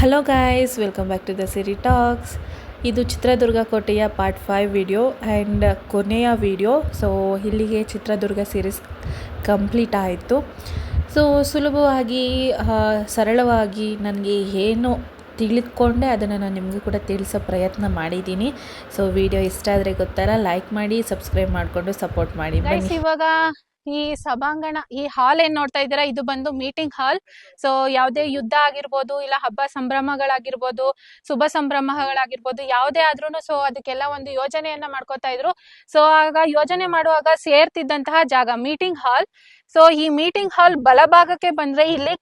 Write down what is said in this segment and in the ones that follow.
Hello guys welcome back to the Siri talks ಇದು ಚಿತ್ರದುರ್ಗ ಕೋಟೆಯ part five video and ಕೊನೆಯ video so ಇಲ್ಲಿಗೆ Chitradurga series complete ಆಯಿತು. So ಸುಲಭವಾಗಿ ಸರಳವಾಗಿ ನನಗೆ ಏನು ತಿಳಿದುಕೊಂಡೆ ಅದನ್ನು ನಾನು ನಿಮಗೂ ಕೂಡ ತಿಳಿಸೋ ಪ್ರಯತ್ನ ಮಾಡಿದ್ದೀನಿ. ಸೊ ವಿಡಿಯೋ ಇಷ್ಟ ಆದರೆ ಗೊತ್ತಲ್ಲ ಲೈಕ್ ಮಾಡಿ ಸಬ್ಸ್ಕ್ರೈಬ್ ಮಾಡಿಕೊಂಡು ಸಪೋರ್ಟ್ ಮಾಡಿ. ಇವಾಗ ಈ ಸಭಾಂಗಣ, ಈ ಹಾಲ್ ಏನ್ ನೋಡ್ತಾ ಇದ್ದೀರಾ? ಇದು ಬಂದು ಮೀಟಿಂಗ್ ಹಾಲ್ ಸೊ ಯಾವುದೇ ಯುದ್ಧ ಆಗಿರ್ಬೋದು, ಇಲ್ಲ ಹಬ್ಬ ಸಂಭ್ರಮಗಳಾಗಿರ್ಬೋದು, ಶುಭ ಸಂಭ್ರಮಗಳಾಗಿರ್ಬೋದು, ಯಾವುದೇ ಆದ್ರೂ ಸೊ ಅದಕ್ಕೆಲ್ಲ ಒಂದು ಯೋಜನೆಯನ್ನ ಮಾಡ್ಕೋತಾ ಇದ್ರು. ಸೊ ಆಗ ಯೋಜನೆ ಮಾಡುವಾಗ ಸೇರ್ತಿದ್ದಂತಹ ಜಾಗ ಮೀಟಿಂಗ್ ಹಾಲ್ ಸೊ ಈ ಮೀಟಿಂಗ್ ಹಾಲ್ ಬಲಭಾಗಕ್ಕೆ ಬಂದ್ರೆ ಇಲ್ಲಿ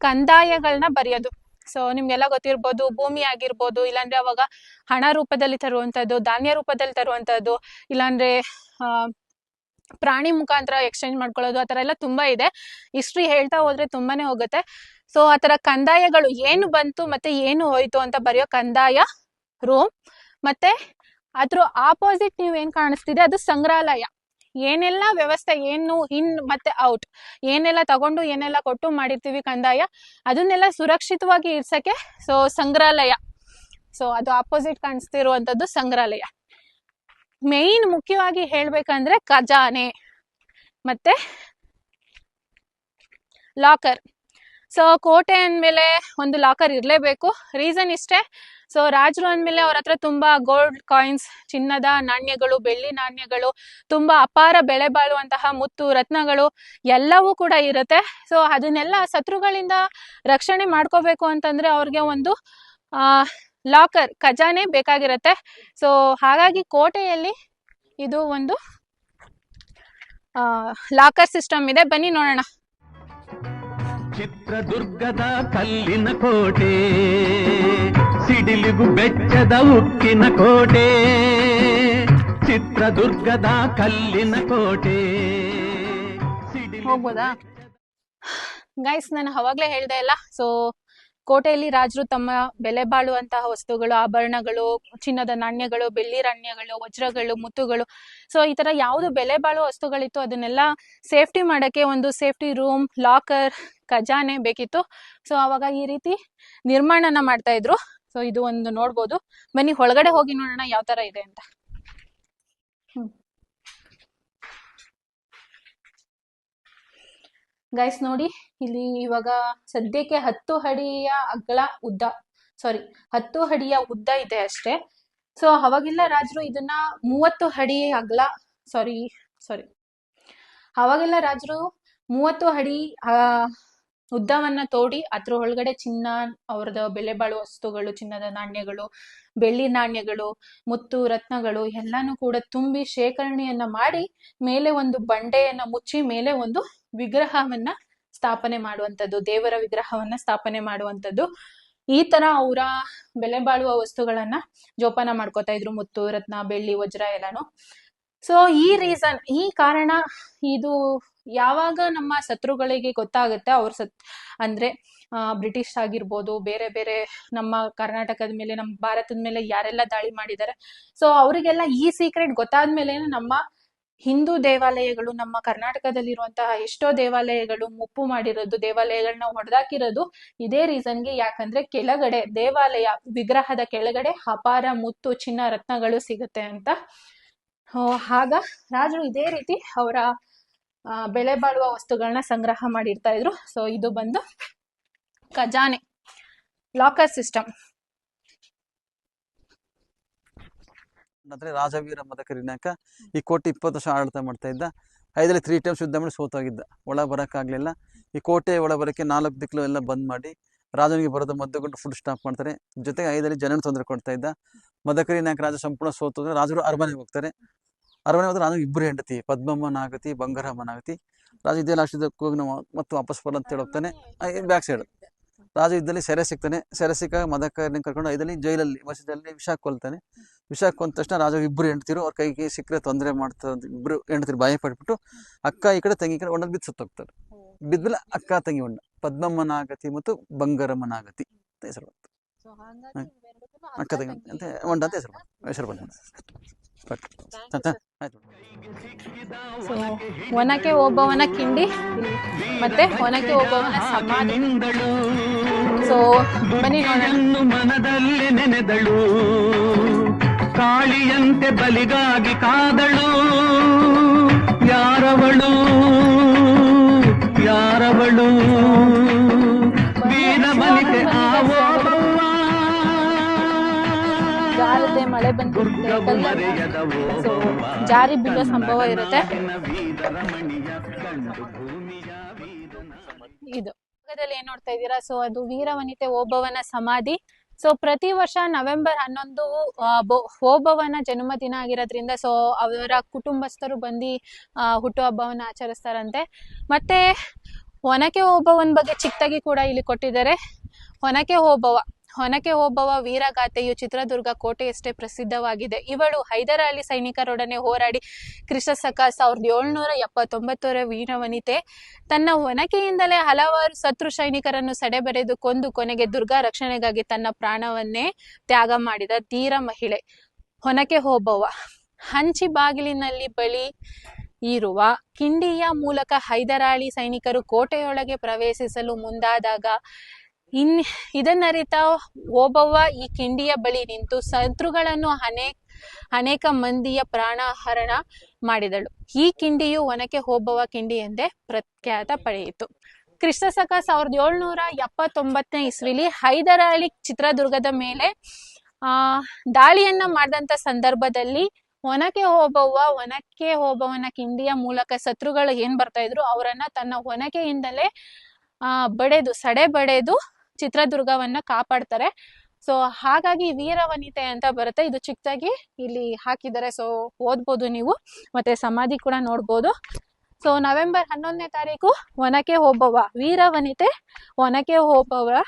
ಕಂದಾಯಗಳನ್ನ ಬರೆಯೋದು. ಸೊ ನಿಮ್ಗೆಲ್ಲ ಗೊತ್ತಿರ್ಬೋದು, ಭೂಮಿ ಆಗಿರ್ಬೋದು, ಇಲ್ಲಾಂದ್ರೆ ಅವಾಗ ಹಣ ರೂಪದಲ್ಲಿ ತರುವಂತದ್ದು, ಧಾನ್ಯ ರೂಪದಲ್ಲಿ ತರುವಂತದ್ದು, ಇಲ್ಲಾಂದ್ರೆ ಪ್ರಾಣಿ ಮುಖಾಂತರ ಎಕ್ಸ್ಚೇಂಜ್ ಮಾಡ್ಕೊಳ್ಳೋದು ಆ ಥರ ಎಲ್ಲ ತುಂಬಾ ಇದೆ. ಹಿಸ್ಟ್ರಿ ಹೇಳ್ತಾ ಹೋದ್ರೆ ತುಂಬಾನೇ ಹೋಗುತ್ತೆ. ಸೊ ಆ ಥರ ಕಂದಾಯಗಳು ಏನು ಬಂತು ಮತ್ತೆ ಏನು ಹೋಯ್ತು ಅಂತ ಬರೆಯೋ ಕಂದಾಯ ರೂಮ್ ಮತ್ತೆ ಅದ್ರ ಆಪೋಸಿಟ್ ನೀವು ಏನ್ ಕಾಣಿಸ್ತಿದೆ? ಅದು ಸಂಗ್ರಹಾಲಯ. ಏನೆಲ್ಲ ವ್ಯವಸ್ಥೆ, ಏನು ಇನ್ ಮತ್ತೆ ಔಟ್ ಏನೆಲ್ಲ ತಗೊಂಡು, ಏನೆಲ್ಲ ಕೊಟ್ಟು ಮಾಡಿರ್ತೀವಿ ಕಂದಾಯ. ಅದನ್ನೆಲ್ಲ ಸುರಕ್ಷಿತವಾಗಿ ಇರ್ಸಕ್ಕೆ ಸೊ ಸಂಗ್ರಹಾಲಯ. ಸೊ ಅದು ಆಪೋಸಿಟ್ ಕಾಣಿಸ್ತಿರುವಂತದ್ದು ಸಂಗ್ರಹಾಲಯ. ಮೇಯ್ನ್ ಮುಖ್ಯವಾಗಿ ಹೇಳ್ಬೇಕಂದ್ರೆ ಖಜಾನೆ ಮತ್ತೆ ಲಾಕರ್ ಸೊ ಕೋಟೆ ಅಂದಮೇಲೆ ಒಂದು ಲಾಕರ್ ಇರಲೇಬೇಕು. ರೀಸನ್ ಇಷ್ಟೇ. ಸೊ ರಾಜರು ಅಂದಮೇಲೆ ಅವ್ರ ಹತ್ರ ತುಂಬಾ ಗೋಲ್ಡ್ ಕಾಯಿನ್ಸ್ ಚಿನ್ನದ ನಾಣ್ಯಗಳು, ಬೆಳ್ಳಿ ನಾಣ್ಯಗಳು, ತುಂಬಾ ಅಪಾರ ಬೆಳೆ ಬಾಳುವಂತಹ ಮುತ್ತು, ರತ್ನಗಳು ಎಲ್ಲವೂ ಕೂಡ ಇರುತ್ತೆ. ಸೊ ಅದನ್ನೆಲ್ಲ ಶತ್ರುಗಳಿಂದ ರಕ್ಷಣೆ ಮಾಡ್ಕೋಬೇಕು ಅಂತಂದ್ರೆ ಅವ್ರಿಗೆ ಒಂದು ಲಾಕರ್ ಖಜಾನೆ ಬೇಕಾಗಿರುತ್ತೆ. ಸೊ ಹಾಗಾಗಿ ಕೋಟೆಯಲ್ಲಿ ಇದು ಒಂದು ಲಾಕರ್ ಸಿಸ್ಟಮ್ ಇದೆ. ಬನ್ನಿ ನೋಡೋಣ. ಚಿತ್ರದುರ್ಗದ ಕಲ್ಲಿನ ಕೋಟೆ ಸಿಡಿಲಿಗು ಬೆಚ್ಚದ ಉಕ್ಕಿನ ಕೋಟೆ ಚಿತ್ರದುರ್ಗದ ಕಲ್ಲಿನ ಕೋಟೆ ಹೋಗ್ಬೋದಾ? ಗೈಸ್ ನಾನು ಅವಾಗ್ಲೇ ಹೇಳ್ದೆ ಅಲ್ಲ. ಸೊ ಕೋಟೆಯಲ್ಲಿ ರಾಜರು ತಮ್ಮ ಬೆಲೆ ಬಾಳುವಂತಹ ವಸ್ತುಗಳು, ಆಭರಣಗಳು, ಚಿನ್ನದ ನಾಣ್ಯಗಳು, ಬೆಳ್ಳಿ ನಾಣ್ಯಗಳು ವಜ್ರಗಳು, ಮುತ್ತುಗಳು. ಸೊ ಈ ತರ ಯಾವ್ದು ಬೆಲೆ ಬಾಳುವ ವಸ್ತುಗಳಿತ್ತು ಅದನ್ನೆಲ್ಲ ಸೇಫ್ಟಿ ಮಾಡಕ್ಕೆ ಒಂದು ಸೇಫ್ಟಿ ರೂಮ್, ಲಾಕರ್, ಖಜಾನೆ ಬೇಕಿತ್ತು. ಸೊ ಅವಾಗ ಈ ರೀತಿ ನಿರ್ಮಾಣನ ಮಾಡ್ತಾ ಇದ್ರು. ಸೊ ಇದು ಒಂದು ನೋಡ್ಬೋದು. ಬನ್ನಿ, ಒಳಗಡೆ ಹೋಗಿ ನೋಡೋಣ ಯಾವ ತರ ಇದೆ ಅಂತ. ಗೈಸ್ ನೋಡಿ, ಇಲ್ಲಿ ಇವಾಗ ಸದ್ಯಕ್ಕೆ ಹತ್ತು ಅಡಿಯ ಅಗ್ಗಳ ಉದ್ದ ಸಾರಿ ಹತ್ತು ಅಡಿಯ ಉದ್ದ ಇದೆ ಅಷ್ಟೇ. ಸೊ ಅವಾಗೆಲ್ಲ ರಾಜರು ಇದನ್ನ ಮೂವತ್ತು ಅಡಿ ಅಗ್ಲ ಸಾರಿ ಸಾರಿ ಅವಾಗೆಲ್ಲ ರಾಜರು ಮೂವತ್ತು ಅಡಿ ಆ ಉದ್ದವನ್ನ ತೋಡಿ ಅದ್ರ ಒಳಗಡೆ ಚಿನ್ನ, ಅವ್ರದ ಬೆಲೆ ಬಾಳುವ ವಸ್ತುಗಳು, ಚಿನ್ನದ ನಾಣ್ಯಗಳು, ಬೆಳ್ಳಿ ನಾಣ್ಯಗಳು, ಮುತ್ತು, ರತ್ನಗಳು ಎಲ್ಲಾನು ಕೂಡ ತುಂಬಿ ಶೇಖರಣೆಯನ್ನ ಮಾಡಿ ಮೇಲೆ ಒಂದು ಬಂಡೆಯನ್ನ ಮುಚ್ಚಿ ಮೇಲೆ ಒಂದು ವಿಗ್ರಹವನ್ನ ಸ್ಥಾಪನೆ ಮಾಡುವಂಥದ್ದು, ದೇವರ ವಿಗ್ರಹವನ್ನ ಸ್ಥಾಪನೆ ಮಾಡುವಂಥದ್ದು. ಈ ತರ ಅವರ ಬೆಲೆ ಬಾಳುವ ವಸ್ತುಗಳನ್ನ ಜೋಪಾನ ಮಾಡ್ಕೋತಾ ಇದ್ರು, ಮುತ್ತು, ರತ್ನ, ಬೆಳ್ಳಿ, ವಜ್ರ ಎಲ್ಲಾನು. ಸೊ ಈ ರೀಸನ್ ಈ ಕಾರಣ ಇದು ಯಾವಾಗ ನಮ್ಮ ಶತ್ರುಗಳಿಗೆ ಗೊತ್ತಾಗುತ್ತೆ ಅವ್ರ ಸತ್, ಅಂದ್ರೆ ಬ್ರಿಟಿಷ್ ಆಗಿರ್ಬೋದು, ಬೇರೆ ಬೇರೆ ನಮ್ಮ ಕರ್ನಾಟಕದ ಮೇಲೆ, ನಮ್ಮ ಭಾರತದ ಮೇಲೆ ಯಾರೆಲ್ಲ ದಾಳಿ ಮಾಡಿದ್ದಾರೆ ಸೊ ಅವರಿಗೆಲ್ಲ ಈ ಸೀಕ್ರೆಟ್ ಗೊತ್ತಾದ್ಮೇಲೆ ನಮ್ಮ ಹಿಂದೂ ದೇವಾಲಯಗಳು, ನಮ್ಮ ಕರ್ನಾಟಕದಲ್ಲಿರುವಂತಹ ಎಷ್ಟೋ ದೇವಾಲಯಗಳು ಮುಪ್ಪು ಮಾಡಿರೋದು ದೇವಾಲಯಗಳನ್ನ ಹೊಡೆದಾಕಿರೋದು ಇದೇ ರೀಸನ್ಗೆ ಯಾಕಂದ್ರೆ ಕೆಳಗಡೆ ದೇವಾಲಯ ವಿಗ್ರಹದ ಕೆಳಗಡೆ ಅಪಾರ ಮುತ್ತು, ಚಿನ್ನ, ರತ್ನಗಳು ಸಿಗುತ್ತೆ ಅಂತ. ಹಾಗ ರಾಜರು ಇದೇ ರೀತಿ ಅವರ ಬೆಲೆ ಬಾಳುವ ವಸ್ತುಗಳನ್ನ ಸಂಗ್ರಹ ಮಾಡಿರ್ತಾ ಇದ್ರು. ಸೊ ಇದು ಬಂದು ಖಜಾನೆ ಲಾಕರ್ ಸಿಸ್ಟಮ್ ಅಂದ್ರೆ ರಾಜವೀರ ಮದಕರಿನಾಕ ಈ ಕೋಟೆ ಇಪ್ಪತ್ತು ವರ್ಷ ಆಡಳಿತ ಮಾಡ್ತಾ ಇದ್ದ. ಐದರಲ್ಲಿ ತ್ರೀ ಟೈಮ್ಸ್ ಯುದ್ಧ ಮಾಡಿ ಸೋತೋಗಿದ್ದ. ಒಳ ಬರೋಕ್ಕಾಗಲಿಲ್ಲ ಈ ಕೋಟೆ ಒಳ ಬರೋಕ್ಕೆ ನಾಲ್ಕು ದಿಕ್ಕಲು ಎಲ್ಲ ಬಂದ್ ಮಾಡಿ ರಾಜನಿಗೆ ಬರೋದು ಮದ್ದುಕೊಂಡು ಫುಲ್ ಸ್ಟಾಪ್ ಮಾಡ್ತಾರೆ. ಜೊತೆಗೆ ಐದರಲ್ಲಿ ಜನನ ತೊಂದರೆ ಕೊಡ್ತಾ ಇದ್ದ. ಮದಕರಿ ನಾಯಕ ರಾಜ ಸಂಪೂರ್ಣ ಸೋತೋದ್ರೆ ರಾಜರು ಅರಮನೆಗೆ ಹೋಗ್ತಾರೆ. ಅರಮನೆ ಹೋದ್ರೆ ನಾನು ಇಬ್ಬರು ಹೆಂಡತಿ ಪದ್ಮಮ್ಮ ನಾಗತಿ ಬಂಗಾರಮ್ಮ ನಾಗತಿ ರಾಜ ಇದ್ದಲ್ಲಿ ಲಾಸ್ಟಕ್ಕೆ ಹೋಗಿ ನಾವು ಮತ್ತು ವಾಪಸ್ ಬರಲ್ಲ ಅಂತ ಹೇಳೋಗ್ತಾನೆ ಹೋಗ್ತಾನೆ ಬ್ಯಾಕ್ ಸೈಡ್ ರಾಜ ಇದ್ದಲ್ಲಿ ಸೆರೆ ಸಿಗ್ತಾನೆ. ಸೆರೆ ಸಿಕ್ಕಾಗ ಮದಕರಿನ ಕರ್ಕೊಂಡು ಇದರಲ್ಲಿ ಜೈಲಲ್ಲಿ ಮಸೀದಲ್ಲಿ ವಿಷ ಕೊಲ್ತಾನೆ ವಿಷ ಕೊಂದ ತಕ್ಷಣ ರಾಜ ಇಬ್ಬರು ಹೆಂಡ್ತಿರು ಅವ್ರ ಕೈಗೆ ಸಿಕ್ಕರೆ ತೊಂದರೆ ಮಾಡ್ತಾರೆ ಅಂತ ಇಬ್ಬರು ಹೆಂಡ್ತಿರು ಭಯ ಪಡ್ಬಿಟ್ಟು ಅಕ್ಕ ಈ ಕಡೆ ತಂಗಿ ಕಡೆ ಒಂಡಲ್ಲಿ ಬಿದ್ದು ಸತ್ತೋಗ್ತಾರೆ. ಬಿದ್ಮೇಲೆ ಅಕ್ಕ ತಂಗಿ ಹೊಂಡ ಪದ್ಮಮ್ಮನಾಗತಿ ಮತ್ತು ಬಂಗಾರಮ್ಮನಾಗತಿ ಅಂತ ಹೆಸರು ಬಂತು. ಅಕ್ಕ ತಂಗಿ ಅಂತ ಹೊಂಡ ಅಂತ ಹೆಸರು ಬಂತು. ಹೆಸರು ಸೊ ಒನಕೆ ಒಬ್ಬವನ ಕಿಂಡಿ ಮತ್ತೆ ಒನಕೆ ಒಬ್ಬವನ ಸಮಾಧಿ. ಸೊ ಬನ್ನಿ ಮನದಲ್ಲಿ ನೆನೆದಳು. ಕಾಳಿಯಂತೆ ಬಲಿಗಾಗಿ ಕಾದಳು. ಯಾರವಳು? ಯಾರವಳು? ವೀರಬಲಿಕೆ ಆವೋಬವ್ವ ಜಾರದೆ ಮಳೆ ಬಂದಿರುತ್ತೆ. ಜಾರಿ ಬೀಳೋ ಸಂಭವ ಇರುತ್ತೆ. ಇದು ಏನ್ ನೋಡ್ತಾ ಇದ್ದೀರಾ? ಸೊ ಅದು ವೀರವನಿತೆ ಓಬವ್ವನ ಸಮಾಧಿ. ಸೊ ಪ್ರತಿ ವರ್ಷ ನವೆಂಬರ್ ಹನ್ನೊಂದು ಓಬವನ ಓಬವ್ವನ ಜನ್ಮದಿನ ಆಗಿರೋದ್ರಿಂದ ಸೊ ಅವರ ಕುಟುಂಬಸ್ಥರು ಬಂದು ಹುಟ್ಟುಹಬ್ಬವನ್ನ ಆಚರಿಸ್ತಾರಂತೆ. ಮತ್ತೆ, ಒನಕೆ ಓಬವ್ವನ ಬಗ್ಗೆ ಚಿಕ್ಕದಾಗಿ ಕೂಡ ಇಲ್ಲಿ ಕೊಟ್ಟಿದ್ದಾರೆ. ಒನಕೆ ಓಬವ್ವ. ಒನಕೆ ಓಬವ್ವ ವೀರಗಾಥೆಯು ಚಿತ್ರದುರ್ಗ ಕೋಟೆಯಷ್ಟೇ ಪ್ರಸಿದ್ಧವಾಗಿದೆ. ಇವಳು ಹೈದರಾಲಿ ಸೈನಿಕರೊಡನೆ ಹೋರಾಡಿ ಕ್ರಿಸ್ತಶಕ ಸಾವಿರದ ಏಳ್ನೂರ ಎಪ್ಪತ್ತೊಂಬತ್ತರ ವೀರವನಿತೆ. ತನ್ನ ಒನಕೆಯಿಂದಲೇ ಹಲವಾರು ಶತ್ರು ಸೈನಿಕರನ್ನು ಸಡೆಬರೆದು ಕೊಂದು ಕೊನೆಗೆ ದುರ್ಗಾ ರಕ್ಷಣೆಗಾಗಿ ತನ್ನ ಪ್ರಾಣವನ್ನೇ ತ್ಯಾಗ ಮಾಡಿದ ಧೀರ ಮಹಿಳೆ. ಹೊನಕೆ ಹೋಬವ್ವ ಹಂಚಿ ಬಾಗಿಲಿನಲ್ಲಿ ಬಳಿ ಇರುವ ಕಿಂಡಿಯ ಮೂಲಕ ಹೈದರಾಳಿ ಸೈನಿಕರು ಕೋಟೆಯೊಳಗೆ ಪ್ರವೇಶಿಸಲು ಮುಂದಾದಾಗ ಇನ್ ಇದನ್ನರಿತ ಓಬವ್ವ ಈ ಕಿಂಡಿಯ ಬಳಿ ನಿಂತು ಶತ್ರುಗಳನ್ನು ಅನೇಕ ಅನೇಕ ಮಂದಿಯ ಪ್ರಾಣಹರಣ ಮಾಡಿದಳು. ಈ ಕಿಂಡಿಯು ಒನಕೆ ಓಬವ್ವ ಕಿಂಡಿ ಎಂದೇ ಪ್ರಖ್ಯಾತ ಪಡೆಯಿತು. ಕ್ರಿಸ್ತಶಕ ಸಾವಿರದ ಏಳ್ನೂರ ಎಪ್ಪತ್ತೊಂಬತ್ತನೇ ಇಸ್ವಿಲಿ ಹೈದರಾಳಿ ಚಿತ್ರದುರ್ಗದ ಮೇಲೆ, ಆ, ದಾಳಿಯನ್ನ ಮಾಡಿದಂತ ಸಂದರ್ಭದಲ್ಲಿ ಒನಕೆ ಓಬವ್ವ ಒನಕೆ ಓಬವ್ವನ ಕಿಂಡಿಯ ಮೂಲಕ ಶತ್ರುಗಳು ಏನ್ ಬರ್ತಾ ಇದ್ರು, ಅವರನ್ನ ತನ್ನ ಒನಕೆಯಿಂದಲೇ ಆ, ಬಡೆದು, ಸಡೆ ಬಡೆದು ಚಿತ್ರದುರ್ಗವನ್ನ ಕಾಪಾಡ್ತಾರೆ. ಸೊ ಹಾಗಾಗಿ ವೀರ ವನಿತೆ ಅಂತ ಬರುತ್ತೆ. ಇದು ಚಿಕ್ಕದಾಗಿ ಇಲ್ಲಿ ಹಾಕಿದ್ದಾರೆ. ಸೊ ಓದ್ಬೋದು ನೀವು. ಮತ್ತೆ ಸಮಾಧಿ ಕೂಡ ನೋಡ್ಬೋದು. ಸೊ ನವೆಂಬರ್ ಹನ್ನೊಂದನೇ ತಾರೀಕು ಒನಕೆ ಓಬವ್ವ ವೀರವನಿತೆ ಒನಕೆ ಓಬವ್ವ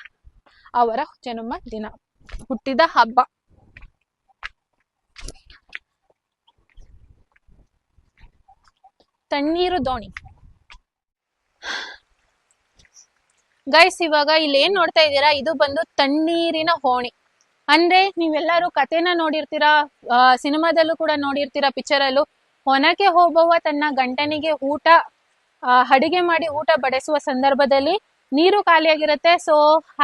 ಅವರ ಜನ್ಮ ದಿನ. ಹುಟ್ಟಿದ ಹಬ್ಬ. ತಣ್ಣೀರು ದೋಣಿ. ಗೈಸ್ ಇವಾಗ ಇಲ್ಲಿ ಏನ್ ನೋಡ್ತಾ ಇದ್ದೀರಾ? ಇದು ಬಂದು ತಣ್ಣೀರಿನ ಹೋಣಿ. ಅಂದ್ರೆ ನೀವೆಲ್ಲರೂ ಕಥೆನ ನೋಡಿರ್ತೀರಾ? ಸಿನಿಮಾದಲ್ಲೂ ಕೂಡ ನೋಡಿರ್ತೀರಾ ಪಿಕ್ಚರ್ ಅಲ್ಲೂ? ಒನಕೆ ಹೋಗುವ ತನ್ನ ಗಂಟನಿಗೆ ಊಟ ಅಡಿಗೆ ಮಾಡಿ ಊಟ ಬಡಿಸುವ ಸಂದರ್ಭದಲ್ಲಿ ನೀರು ಖಾಲಿಯಾಗಿರುತ್ತೆ. ಸೊ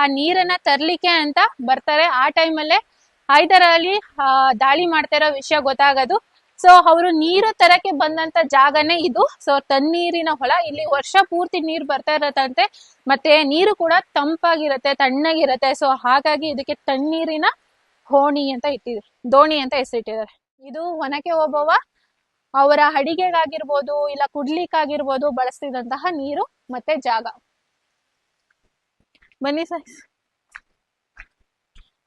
ಆ ನೀರನ್ನ ತರ್ಲಿಕ್ಕೆ ಅಂತ ಬರ್ತಾರೆ. ಆ ಟೈಮಲ್ಲೇ ಹೈದರಾಲಿ ಅಹ್ ದಾಳಿ ಮಾಡ್ತಾ ವಿಷಯ ಗೊತ್ತಾಗೋದು. ಸೊ ಅವರು ನೀರು ತರಕ್ಕೆ ಬಂದಂತ ಜಾಗನೇ ಇದು. ಸೊ ತಣ್ಣೀರಿನ ಹೊಳ ಇಲ್ಲಿ ವರ್ಷ ಪೂರ್ತಿ ನೀರು ಬರ್ತಾ ಇರತ್ತಂತೆ. ಮತ್ತೆ ನೀರು ಕೂಡ ತಂಪಾಗಿರತ್ತೆ, ತಣ್ಣಗಿರತ್ತೆ. ಸೊ ಹಾಗಾಗಿ ಇದಕ್ಕೆ ತಣ್ಣೀರಿನ ಹೋಣಿ ಅಂತ ಇಟ್ಟಿದ್ರು, ದೋಣಿ ಅಂತ ಹೆಸರಿಟ್ಟಿದ್ದಾರೆ. ಇದು ಒನಕೆ ಒಬ್ಬವ ಅವರ ಅಡಿಗೆಗಾಗಿರ್ಬೋದು, ಇಲ್ಲ ಕುಡ್ಲಿಕ್ಕಾಗಿರ್ಬೋದು ಬಳಸ್ತಿದ್ದಂತಹ ನೀರು ಮತ್ತೆ ಜಾಗ. ಬನ್ನಿ ಸರ್.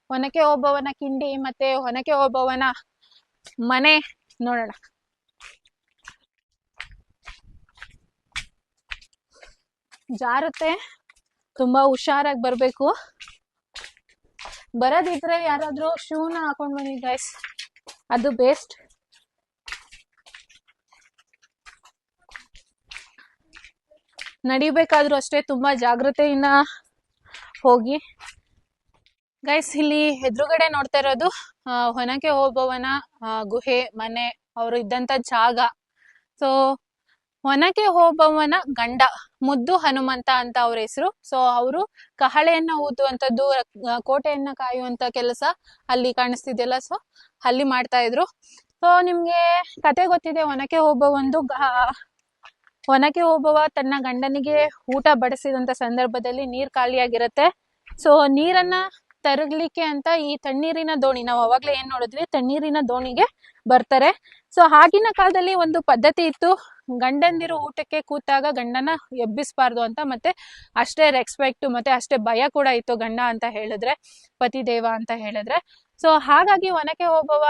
ಒನಕೆ ಒಬ್ಬವನ ಕಿಂಡಿ ಮತ್ತೆ ಒನಕೆ ಒಬ್ಬವನ ಮನೆ ನೋಡೋಣ. ಜಾರುತ್ತೆ. ತುಂಬಾ ಹುಷಾರಾಗಿ ಬರ್ಬೇಕು. ಬರೋದಿದ್ರೆ ಯಾರಾದ್ರೂ ಶೂನ ಹಾಕೊಂಡ್ ಬನ್ನಿ ಗೈಸ್ ಅದು ಬೇಸ್ಟ್ ನಡಿಬೇಕಾದ್ರೂ ಅಷ್ಟೇ ತುಂಬಾ ಜಾಗ್ರತೆಯಿಂದ ಹೋಗಿ. ಗೈಸ್ ಇಲ್ಲಿ ಎದುರುಗಡೆ ನೋಡ್ತಾ ಇರೋದು ಹೊನಕೆ ಓಬವ್ವನ ಗುಹೆ, ಮನೆ, ಅವರು ಇದ್ದಂತ ಜಾಗ. ಸೊ ಒನಕೆ ಓಬವ್ವನ ಗಂಡ, ಮುದ್ದು ಹನುಮಂತ ಅಂತ ಅವ್ರ ಹೆಸರು. ಸೊ ಅವರು ಕಹಳೆಯನ್ನ ಊದುವಂತದ್ದು ಕೋಟೆಯನ್ನ ಕಾಯುವಂತ ಕೆಲಸ ಅಲ್ಲಿ ಕಾಣಿಸ್ತಿದೆಯಲ್ಲ ಸೊ ಅಲ್ಲಿ ಮಾಡ್ತಾ ಇದ್ರು. ಸೊ ನಿಮ್ಗೆ ಕತೆ ಗೊತ್ತಿದೆ ಒನಕೆ ಓಬವ್ವಂದು ಗ- ಒನಕೆ ಓಬವ್ವ ತನ್ನ ಗಂಡನಿಗೆ ಊಟ ಬಡಿಸಿದಂತ ಸಂದರ್ಭದಲ್ಲಿ ನೀರ್ ಖಾಲಿಯಾಗಿರುತ್ತೆ. ಸೊ ನೀರನ್ನ ತರಗ್ಲಿಕ್ಕೆ ಅಂತ ಈ ತಣ್ಣೀರಿನ ದೋಣಿ, ನಾವು ಅವಾಗ್ಲೇ ಏನ್ ನೋಡಿದ್ವಿ, ತಣ್ಣೀರಿನ ದೋಣಿಗೆ ಬರ್ತಾರೆ. ಸೊ ಆಗಿನ ಕಾಲದಲ್ಲಿ ಒಂದು ಪದ್ಧತಿ ಇತ್ತು, ಗಂಡಂದಿರು ಊಟಕ್ಕೆ ಕೂತಾಗ ಗಂಡನ ಎಬ್ಬಿಸ್ಬಾರ್ದು ಅಂತ, ಮತ್ತೆ ಅಷ್ಟೇ ರೆಸ್ಪೆಕ್ಟ್ ಮತ್ತೆ ಅಷ್ಟೇ ಭಯ ಕೂಡ ಇತ್ತು ಗಂಡ ಅಂತ ಹೇಳಿದ್ರೆ, ಪತಿದೇವ ಅಂತ ಹೇಳಿದ್ರೆ. ಸೊ ಹಾಗಾಗಿ ಒನಕೆ ಓಬವ್ವ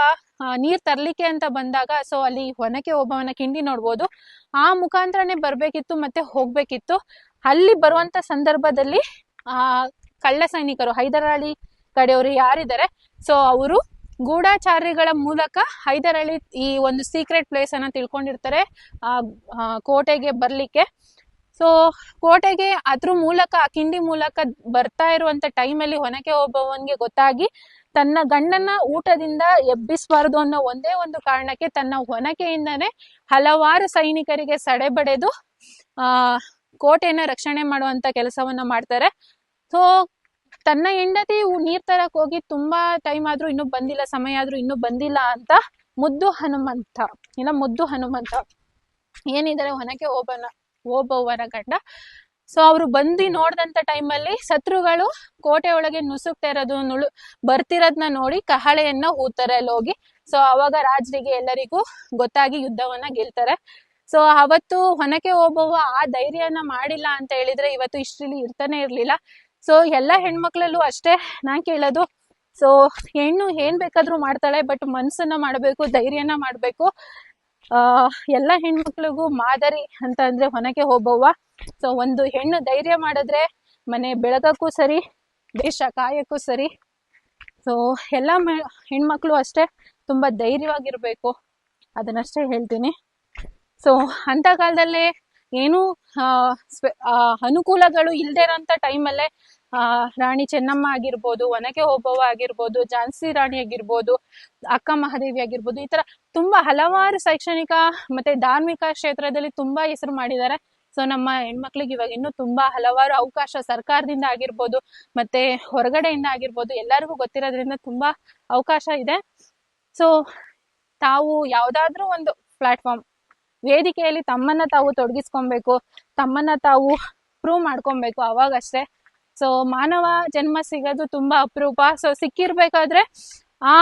ನೀರ್ ತರ್ಲಿಕ್ಕೆ ಅಂತ ಬಂದಾಗ ಸೊ ಅಲ್ಲಿ ಒನಕೆ ಓಬವ್ವನ ಕಿಂಡಿ ನೋಡ್ಬೋದು. ಆ ಮುಖಾಂತರನೇ ಬರ್ಬೇಕಿತ್ತು, ಮತ್ತೆ ಹೋಗ್ಬೇಕಿತ್ತು. ಅಲ್ಲಿ ಬರುವಂತ ಸಂದರ್ಭದಲ್ಲಿ, ಆ ಕಳ್ಳ ಸೈನಿಕರು ಹೈದರಾಳಿ ಕಡೆಯವರು ಯಾರಿದ್ದಾರೆ? ಸೊ ಅವರು ಗೂಢಾಚಾರ್ಯಗಳ ಮೂಲಕ ಹೈದರಾಳಿ ಈ ಒಂದು ಸೀಕ್ರೆಟ್ ಪ್ಲೇಸ್ ಅನ್ನ ತಿಳ್ಕೊಂಡಿರ್ತಾರೆ, ಆ ಕೋಟೆಗೆ ಬರ್ಲಿಕ್ಕೆ. ಸೊ ಕೋಟೆಗೆ ಅದ್ರ ಮೂಲಕ, ಆ ಕಿಂಡಿ ಮೂಲಕ ಬರ್ತಾ ಇರುವಂತ ಟೈಮಲ್ಲಿ ಹೊನಕೆ ಒಬ್ಬವನ್ಗೆ ಗೊತ್ತಾಗಿ ತನ್ನ ಗಂಡನ ಊಟದಿಂದ ಎಬ್ಬಿಸಬಾರದು ಅನ್ನೋ ಒಂದೇ ಒಂದು ಕಾರಣಕ್ಕೆ ತನ್ನ ಹೊನಕೆಯಿಂದನೇ ಹಲವಾರು ಸೈನಿಕರಿಗೆ ಸಡೆಬಡೆದು ಆ, ಕೋಟೆಯನ್ನ ರಕ್ಷಣೆ ಮಾಡುವಂತ ಕೆಲಸವನ್ನ ಮಾಡ್ತಾರೆ. ಸೊ ತನ್ನ ಹೆಂಡತಿ ನೀರ್ ತರಕ್ ಹೋಗಿ ತುಂಬಾ ಟೈಮ್ ಆದ್ರೂ ಇನ್ನೂ ಬಂದಿಲ್ಲ, ಸಮಯ ಆದ್ರೂ ಇನ್ನೂ ಬಂದಿಲ್ಲ ಅಂತ ಮುದ್ದು ಹನುಮಂತ. ಇಲ್ಲ ಮುದ್ದು ಹನುಮಂತ. ಏನಿದ್ದಾರೆ ಒನಕೆ ಓಬನ ಓಬವ್ವನ ಗಂಡ. ಸೊ ಅವರು ಬಂದು ನೋಡ್ದಂತ ಟೈಮಲ್ಲಿ ಶತ್ರುಗಳು ಕೋಟೆ ಒಳಗೆ ನುಸುಕ್ತಾ ಇರೋದು ನುಳು ಬರ್ತಿರೋದ್ನ ನೋಡಿ ಕಹಳೆಯನ್ನ ಊತಾರೆ ಅಲ್ಲಿ ಹೋಗಿ. ಸೊ ಅವಾಗ ರಾಜರಿಗೆ ಎಲ್ಲರಿಗೂ ಗೊತ್ತಾಗಿ ಯುದ್ಧವನ್ನ ಗೆಲ್ತಾರೆ. ಸೊ ಅವತ್ತು ಹೊನಕೆ ಓಬವ್ವ ಆ ಧೈರ್ಯನ ಮಾಡಿಲ್ಲ ಅಂತ ಹೇಳಿದ್ರೆ ಇವತ್ತು ಇಷ್ಟ್ರಲ್ಲಿ ಇರ್ತಾನೆ ಇರ್ಲಿಲ್ಲ. ಸೊ ಎಲ್ಲ ಹೆಣ್ಮಕ್ಳಲ್ಲೂ ಅಷ್ಟೇ ನಾನ್ ಕೇಳೋದು. ಸೊ ಹೆಣ್ಣು ಏನ್ ಬೇಕಾದ್ರೂ ಮಾಡ್ತಾಳೆ ಬಟ್ ಮನ್ಸನ್ನ ಮಾಡ್ಬೇಕು, ಧೈರ್ಯನ ಮಾಡ್ಬೇಕು. ಆ, ಎಲ್ಲ ಹೆಣ್ಮಕ್ಳಿಗೂ ಮಾದರಿ ಅಂತ ಅಂದ್ರೆ ಹೊನಕೆ ಹೋಗವ್ವ ಸೊ ಒಂದು ಹೆಣ್ಣು ಧೈರ್ಯ ಮಾಡಿದ್ರೆ ಮನೆ ಬೆಳಗಕ್ಕೂ ಸರಿ, ದೇಶ ಕಾಯಕ್ಕೂ ಸರಿ. ಸೊ ಎಲ್ಲ ಹೆಣ್ಮಕ್ಳು ಅಷ್ಟೇ ತುಂಬಾ ಧೈರ್ಯವಾಗಿರ್ಬೇಕು. ಅದನ್ನಷ್ಟೇ ಹೇಳ್ತೀನಿ. ಸೊ ಅಂತ ಕಾಲದಲ್ಲೇ ಏನು ಅನುಕೂಲಗಳು ಇಲ್ದೇ ಇರೋಂಥ ಟೈಮಲ್ಲೇ ರಾಣಿ ಚೆನ್ನಮ್ಮ ಆಗಿರ್ಬೋದು, ಒನಕೆ ಓಬವ್ವ ಆಗಿರ್ಬೋದು ಝಾನ್ಸಿ ರಾಣಿ ಆಗಿರ್ಬೋದು, ಅಕ್ಕ ಮಹಾದೇವಿ ಆಗಿರ್ಬೋದು, ಈ ತರ ತುಂಬಾ ಹಲವಾರು ಶೈಕ್ಷಣಿಕ ಮತ್ತೆ ಧಾರ್ಮಿಕ ಕ್ಷೇತ್ರದಲ್ಲಿ ತುಂಬಾ ಹೆಸರು ಮಾಡಿದ್ದಾರೆ. ಸೊ ನಮ್ಮ ಹೆಣ್ಮಕ್ಳಿಗೆ ಇವಾಗ ಇನ್ನೂ ತುಂಬಾ ಹಲವಾರು ಅವಕಾಶ ಸರ್ಕಾರದಿಂದ ಆಗಿರ್ಬೋದು, ಮತ್ತೆ ಹೊರಗಡೆಯಿಂದ ಆಗಿರ್ಬೋದು, ಎಲ್ಲರಿಗೂ ಗೊತ್ತಿರೋದ್ರಿಂದ ತುಂಬಾ ಅವಕಾಶ ಇದೆ. ಸೊ ತಾವು ಯಾವ್ದಾದ್ರೂ ಒಂದು ಪ್ಲಾಟ್ಫಾರ್ಮ್ ವೇದಿಕೆಯಲ್ಲಿ ತಮ್ಮನ್ನ ತಾವು ತೊಡಗಿಸ್ಕೊಬೇಕು, ತಮ್ಮನ್ನ ತಾವು ಪ್ರೂವ್ ಮಾಡ್ಕೊಬೇಕು ಅವಾಗಷ್ಟೇ. ಸೊ ಮಾನವ ಜನ್ಮ ಸಿಗೋದು ತುಂಬಾ ಅಪರೂಪ. ಸೊ ಸಿಕ್ಕಿರ್ಬೇಕಾದ್ರೆ ಆ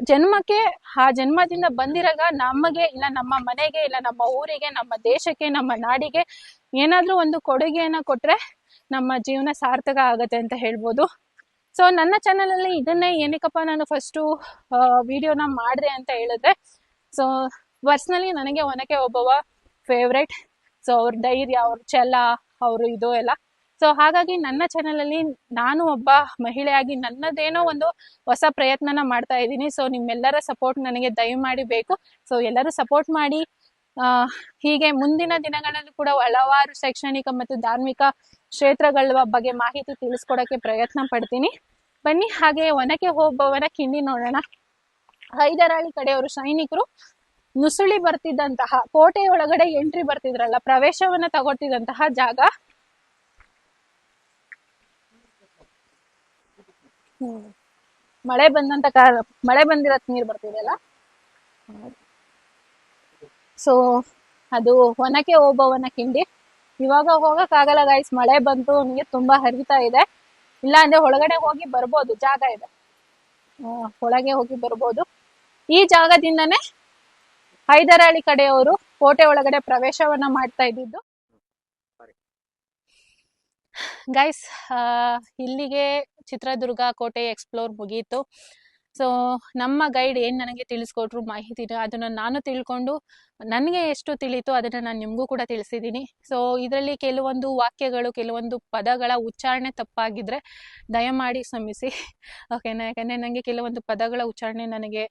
ಜನ್ಮಕ್ಕೆ, ಆ ಜನ್ಮದಿಂದ ಬಂದಿರಾಗ ನಮಗೆ ಇಲ್ಲ, ನಮ್ಮ ಮನೆಗೆ ಇಲ್ಲ, ನಮ್ಮ ಊರಿಗೆ, ನಮ್ಮ ದೇಶಕ್ಕೆ, ನಮ್ಮ ನಾಡಿಗೆ ಏನಾದ್ರೂ ಒಂದು ಕೊಡುಗೆಯನ್ನ ಕೊಟ್ರೆ ನಮ್ಮ ಜೀವನ ಸಾರ್ಥಕ ಆಗತ್ತೆ ಅಂತ ಹೇಳ್ಬೋದು. ಸೊ ನನ್ನ ಚಾನಲ್ ಅಲ್ಲಿ ಇದನ್ನೇ ಏನಕ್ಕಪ್ಪ ನಾನು ಫಸ್ಟು ವಿಡಿಯೋನ ಮಾಡಿದೆ ಅಂತ ಹೇಳಿದ್ರೆ ಸೊ ಪರ್ಸ್ನಲಿ ನನಗೆ ಒನಕೆ ಒಬ್ಬವ ಫೇವ್ರೆಟ್ ಸೊ ಅವ್ರ ಧೈರ್ಯ, ಅವ್ರ ಛಲ, ಅವರು ಇದು ಎಲ್ಲ. ಸೊ ಹಾಗಾಗಿ ನನ್ನ ಚಾನಲ್ ಅಲ್ಲಿ ನಾನು ಒಬ್ಬ ಮಹಿಳೆಯಾಗಿ ನನ್ನದೇನೋ ಒಂದು ಹೊಸ ಪ್ರಯತ್ನನ ಮಾಡ್ತಾ ಇದ್ದೀನಿ. ಸೊ ನಿಮ್ಮೆಲ್ಲರ ಸಪೋರ್ಟ್ ನನಗೆ ದಯಮಾಡಿ ಬೇಕು. ಸೊ ಎಲ್ಲರೂ ಸಪೋರ್ಟ್ ಮಾಡಿ. ಹೀಗೆ ಮುಂದಿನ ದಿನಗಳಲ್ಲಿ ಕೂಡ ಹಲವಾರು ಶೈಕ್ಷಣಿಕ ಮತ್ತು ಧಾರ್ಮಿಕ ಕ್ಷೇತ್ರಗಳ ಬಗ್ಗೆ ಮಾಹಿತಿ ತಿಳಿಸ್ಕೊಡಕ್ಕೆ ಪ್ರಯತ್ನ ಪಡ್ತೀನಿ. ಬನ್ನಿ, ಹಾಗೆ ಒನಕೆ ಹೋಗುವವನ ಕಿಂಡಿ ನೋಡೋಣ. ಹೈದರಾಳಿ ಕಡೆಯವರು ಸೈನಿಕರು ನುಸುಳಿ ಬರ್ತಿದ್ದಂತಹ, ಕೋಟೆ ಒಳಗಡೆ ಎಂಟ್ರಿ ಬರ್ತಿದ್ರಲ್ಲ, ಪ್ರವೇಶವನ್ನ ತಗೊಳ್ತಿದ್ದಂತಹ ಜಾಗ. ಮಳೆ ಬಂದಂತ ಕಾರಣ ಮಳೆ ಬಂದಿರತ್ ನೀರ್ ಬರ್ತಿದೆಯಲ್ಲ ಸೊ ಅದು ಒನಕೆ ಓಬವನ ಕಿಂಡಿ. ಇವಾಗ ಹೋಗಕ್ ಆಗಲ್ಲ ಗೈಸ್ ಮಳೆ ಬಂತು, ನೀರ್ ತುಂಬಾ ಹರಿತಾ ಇದೆ. ಇಲ್ಲ ಅಂದ್ರೆ ಒಳಗಡೆ ಹೋಗಿ ಬರ್ಬೋದು, ಜಾಗ ಇದೆ. ಒಳಗೆ ಹೋಗಿ ಬರ್ಬೋದು. ಈ ಜಾಗದಿಂದನೇ ಹೈದರಾಳಿ ಕಡೆಯವರು ಕೋಟೆ ಒಳಗಡೆ ಪ್ರವೇಶವನ್ನ ಮಾಡ್ತಾ ಇದ್ದಿದ್ದು. ಗೈಸ್ ಇಲ್ಲಿಗೆ ಚಿತ್ರದುರ್ಗ ಕೋಟೆ ಎಕ್ಸ್ಪ್ಲೋರ್ ಮುಗೀತು. ಸೊ ನಮ್ಮ ಗೈಡ್ ಏನು ನನಗೆ ತಿಳಿಸ್ಕೊಟ್ರು ಮಾಹಿತಿನ ಅದನ್ನ ನಾನು ತಿಳ್ಕೊಂಡು ನನಗೆ ಎಷ್ಟು ತಿಳಿತು ಅದನ್ನು ನಾನು ನಿಮಗೂ ಕೂಡ ತಿಳಿಸಿದ್ದೀನಿ ಸೊ ಇದರಲ್ಲಿ ಕೆಲವೊಂದು ವಾಕ್ಯಗಳು, ಕೆಲವೊಂದು ಪದಗಳ ಉಚ್ಚಾರಣೆ ತಪ್ಪಾಗಿದ್ದರೆ ದಯಮಾಡಿ ಶ್ರಮಿಸಿ ಓಕೆನಾ ಯಾಕೆಂದರೆ ನನಗೆ ಕೆಲವೊಂದು ಪದಗಳ ಉಚ್ಚಾರಣೆ ನನಗೆ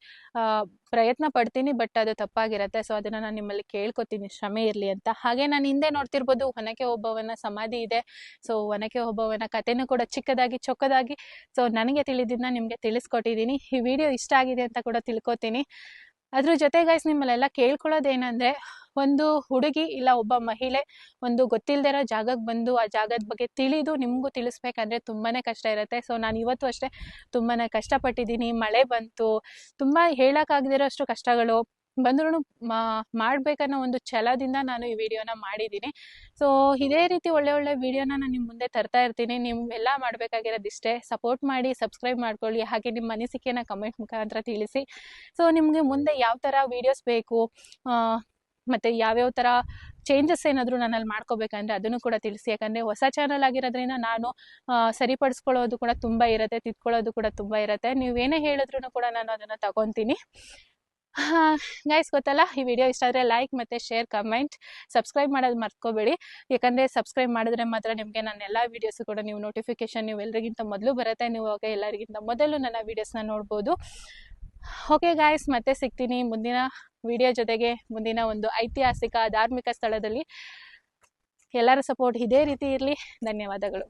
ಪ್ರಯತ್ನ ಪಡ್ತೀನಿ ಬಟ್ ಅದು ತಪ್ಪಾಗಿರತ್ತೆ. ಸೊ ಅದನ್ನು ನಾನು ನಿಮ್ಮಲ್ಲಿ ಕೇಳ್ಕೊತೀನಿ, ಶ್ರಮೆ ಇರಲಿ ಅಂತ. ಹಾಗೆ ನಾನು ಹಿಂದೆ ನೋಡ್ತಿರ್ಬೋದು, ಒನಕೆ ಒಬ್ಬವನ ಸಮಾಧಿ ಇದೆ. ಸೊ ಒನಕೆ ಒಬ್ಬವನ ಕಥೆನೂ ಕೂಡ ಚಿಕ್ಕದಾಗಿ, ಚೊಕ್ಕದಾಗಿ. ಸೊ ನನಗೆ ತಿಳಿದಿದ್ದನ್ನ ನಿಮಗೆ ತಿಳಿಸ್ಕೊಟ್ಟಿದ್ದೀನಿ ಈ ವಿಡಿಯೋ ಇಷ್ಟ ಆಗಿದೆ ಅಂತ ಕೂಡ ತಿಳ್ಕೊತೀನಿ. ಅದ್ರ ಜೊತೆ ಗೈಸ್ ನಿಮ್ಮಲ್ಲೆಲ್ಲ ಕೇಳ್ಕೊಳ್ಳೋದೇನಂದ್ರೆ, ಒಂದು ಹುಡುಗಿ ಇಲ್ಲ ಒಬ್ಬ ಮಹಿಳೆ ಒಂದು ಗೊತ್ತಿಲ್ಲದೆ ಇರೋ ಜಾಗಕ್ಕೆ ಬಂದು ಆ ಜಾಗದ ಬಗ್ಗೆ ತಿಳಿದು ನಿಮಗೂ ತಿಳಿಸ್ಬೇಕಂದ್ರೆ ತುಂಬಾ ಕಷ್ಟ ಇರುತ್ತೆ. ಸೊ ನಾನು ಇವತ್ತು ಅಷ್ಟೇ ತುಂಬಾ ಕಷ್ಟಪಟ್ಟಿದ್ದೀನಿ. ಮಳೆ ಬಂತು. ತುಂಬ ಹೇಳೋಕ್ಕಾಗದಿರೋ ಅಷ್ಟು ಕಷ್ಟಗಳು. ಬಂದ್ರೂ ಮಾಡ್ಬೇಕನ್ನೋ ಒಂದು ಛಲದಿಂದ ನಾನು ಈ ವಿಡಿಯೋನ ಮಾಡಿದ್ದೀನಿ. ಸೊ ಇದೇ ರೀತಿ ಒಳ್ಳೆ ಒಳ್ಳೆ ವಿಡಿಯೋನ ನಾನು ನಿಮ್ಮ ಮುಂದೆ ತರ್ತಾ ಇರ್ತೀನಿ. ನೀವೆಲ್ಲ ಮಾಡಬೇಕಾಗಿರೋದಿಷ್ಟೇ. ಸಪೋರ್ಟ್ ಮಾಡಿ ಸಬ್ಸ್ಕ್ರೈಬ್ ಮಾಡ್ಕೊಳ್ಳಿ. ಹಾಗೆ ನಿಮ್ಮ ಅನಿಸಿಕೆನ ಕಮೆಂಟ್ ಮುಖಾಂತರ ತಿಳಿಸಿ. ಸೊ ನಿಮಗೆ ಮುಂದೆ ಯಾವ ಥರ ವಿಡಿಯೋಸ್ ಬೇಕು ಮತ್ತೆ ಯಾವ್ಯಾವ ಥರ ಚೇಂಜಸ್ ಏನಾದರೂ ನನ್ನಲ್ಲಿ ಮಾಡ್ಕೋಬೇಕಂದ್ರೆ ಅದನ್ನು ಕೂಡ ತಿಳಿಸಿ. ಯಾಕಂದರೆ ಹೊಸ ಚಾನಲ್ ಆಗಿರೋದ್ರಿಂದ ನಾನು ಸರಿಪಡಿಸ್ಕೊಳ್ಳೋದು ಕೂಡ ತುಂಬ ಇರುತ್ತೆ, ತಿದ್ಕೊಳ್ಳೋದು ಕೂಡ ತುಂಬ ಇರುತ್ತೆ. ನೀವೇನೇ ಹೇಳಿದ್ರು ಕೂಡ ನಾನು ಅದನ್ನು ತಗೊತೀನಿ. ಗೈಸ್ ಗೊತ್ತಲ್ಲ? ಈ ವಿಡಿಯೋ ಇಷ್ಟ ಆದರೆ ಲೈಕ್ ಮತ್ತು ಶೇರ್ ಕಮೆಂಟ್ ಸಬ್ಸ್ಕ್ರೈಬ್ ಮಾಡೋದು ಮರ್ಕೋಬೇಡಿ ಯಾಕಂದರೆ ಸಬ್ಸ್ಕ್ರೈಬ್ ಮಾಡಿದ್ರೆ ಮಾತ್ರ ನಿಮಗೆ ನನ್ನ ಎಲ್ಲ ವೀಡಿಯೋಸು ಕೂಡ ನೀವು ನೋಟಿಫಿಕೇಶನ್ ನೀವು ಎಲ್ಲರಿಗಿಂತ ಮೊದಲು ಬರುತ್ತೆ. ನೀವು ಆಗ ಎಲ್ಲರಿಗಿಂತ ಮೊದಲು ನನ್ನ ವೀಡಿಯೋಸ್ನ ನೋಡ್ಬೋದು. ಓಕೆ ಗಾಯ್ಸ್ ಮತ್ತೆ ಸಿಗ್ತೀನಿ ಮುಂದಿನ ವಿಡಿಯೋ ಜೊತೆಗೆ. ಮುಂದಿನ ಒಂದು ಐತಿಹಾಸಿಕ, ಧಾರ್ಮಿಕ ಸ್ಥಳದಲ್ಲಿ. ಎಲ್ಲರ ಸಪೋರ್ಟ್ ಇದೇ ರೀತಿ ಇರಲಿ. ಧನ್ಯವಾದಗಳು.